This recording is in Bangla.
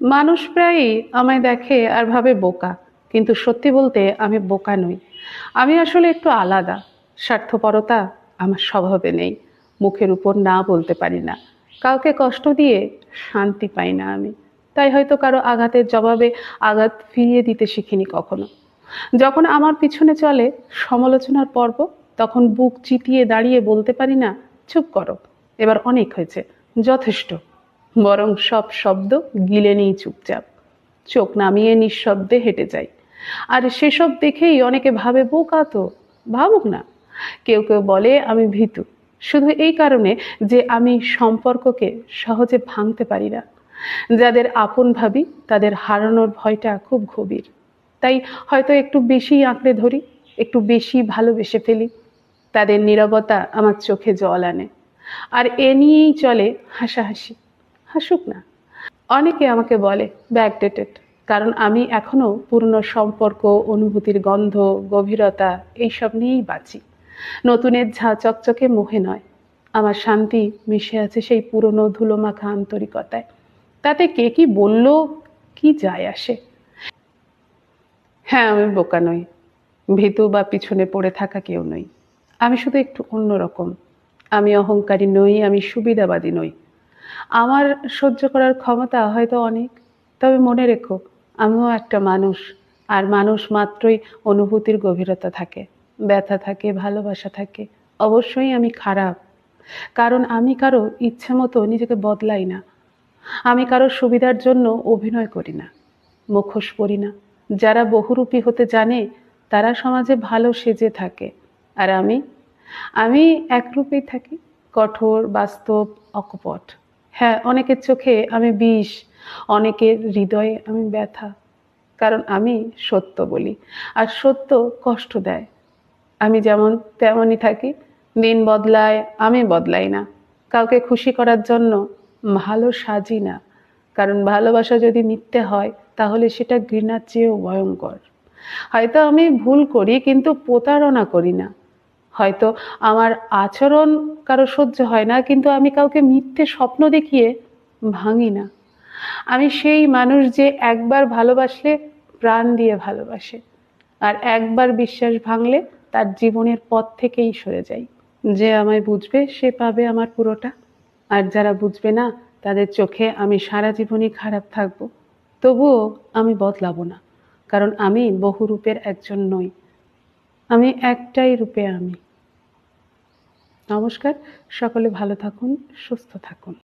মানুষ প্রায়ই আমায় দেখে আর ভাবে বোকা, কিন্তু সত্যি বলতে আমি বোকা নই। আমি আসলে একটু আলাদা, স্বার্থপরতা আমার স্বভাবে নেই, মুখের উপর না বলতে পারি না। কাউকে কষ্ট দিয়ে শান্তি পাই না আমি। তাই হয়তো কারও আঘাতের জবাবে আঘাত ফিরিয়ে দিতে শিখিনি কখনো। যখন আমার পিছনে চলে সমালোচনার পর্ব, তখন বুক চিতিয়ে দাঁড়িয়ে বলতে পারি না, চুপ করো, এবার অনেক হয়েছে, যথেষ্ট। বরং সব শব্দ গিলে নিই চুপচাপ। চোখ নামিয়ে নিঃশব্দে হেঁটে যাই। আর সেসব দেখেই অনেকে ভাবে, বোকা তো, ভাবুক না। কেউ কেউ বলে, আমি ভীতু। শুধু এই কারণে যে আমি সম্পর্ককে সহজে ভাঙতে পারি না। যাদের আপন ভাবি, তাদের হারানোর ভয়টা খুব গভীর। তাই হয়তো একটু বেশি আঁকড়ে ধরি, একটু বেশি ভালোবেসে ফেলি। তাদের নীরবতা আমার চোখে জল আনে। আর এ নিয়েই চলে হাসাহাসি। হাসুক না। অনেকে আমাকে বলে ব্যাকডেটেড কারণ আমি এখনও পুরনো সম্পর্ক, অনুভূতির গন্ধ, গভীরতা এইসব নিয়েই বাঁচি। নতুনের ঝা চকচকে মুখে নয়। আমার শান্তি মিশে আছে সেই পুরনো ধুলোমাখা আন্তরিকতায়। তাতে কে কি বলল, কি যায় আসে? হ্যাঁ আমি বোকা নই। ভীতু বা পিছনে পড়ে থাকা কেউ নই। আমি শুধু একটু অন্যরকম। আমি অহংকারী নই, আমি সুবিধাবাদী নই। আমার সহ্য করার ক্ষমতা হয়তো অনেক, তবে মনে রেখো, আমিও একটা মানুষ, আর মানুষ মাত্রই অনুভূতির গভীরতা থাকে, ব্যথা থাকে, ভালোবাসা থাকে, অবশ্যই আমি খারাপ। কারণ আমি কারও ইচ্ছে মতো নিজেকে বদলাই না। আমি কারও সুবিধার জন্য অভিনয় করি না, মুখোশ পরি না। যারা বহুরূপী হতে জানে, তারা সমাজে ভালো সেজে থাকে। আর আমি আমি একরূপেই থাকি, কঠোর, বাস্তব, অকপট। হ্যাঁ অনেকের চোখে আমি বিষ, অনেকের হৃদয়ে আমি ব্যথা, কারণ আমি সত্য বলি। আর সত্য কষ্ট দেয়। আমি যেমন তেমনই থাকি, দিন বদলায়, আমি বদলাই না। কাউকে খুশি করার জন্য ভালো সাজি না। কারণ ভালোবাসা যদি মিথ্যে হয়, তাহলে সেটা ঘৃণার চেয়েও ভয়ঙ্কর। হয়তো আমি ভুল করি, কিন্তু প্রতারণা করি না। হয়তো আমার আচরণ কারও সহ্য হয় না, কিন্তু আমি কাউকে মিথ্যে স্বপ্ন দেখিয়ে ভাঙি না। আমি সেই মানুষ যে একবার ভালোবাসলে প্রাণ দিয়ে ভালোবাসে, আর একবার বিশ্বাস ভাঙলে তার জীবনের পথ থেকেই সরে যাই। যে আমায় বুঝবে, সে পাবে আমার পুরোটা। আর যারা বুঝবে না, তাদের চোখে আমি সারা জীবনই খারাপ থাকব। তবুও আমি বদলাবো না, কারণ আমি বহু রূপের একজন নই। আমি একটাই রূপে আমি। নমস্কার সকলে ভালো থাকুন সুস্থ থাকুন।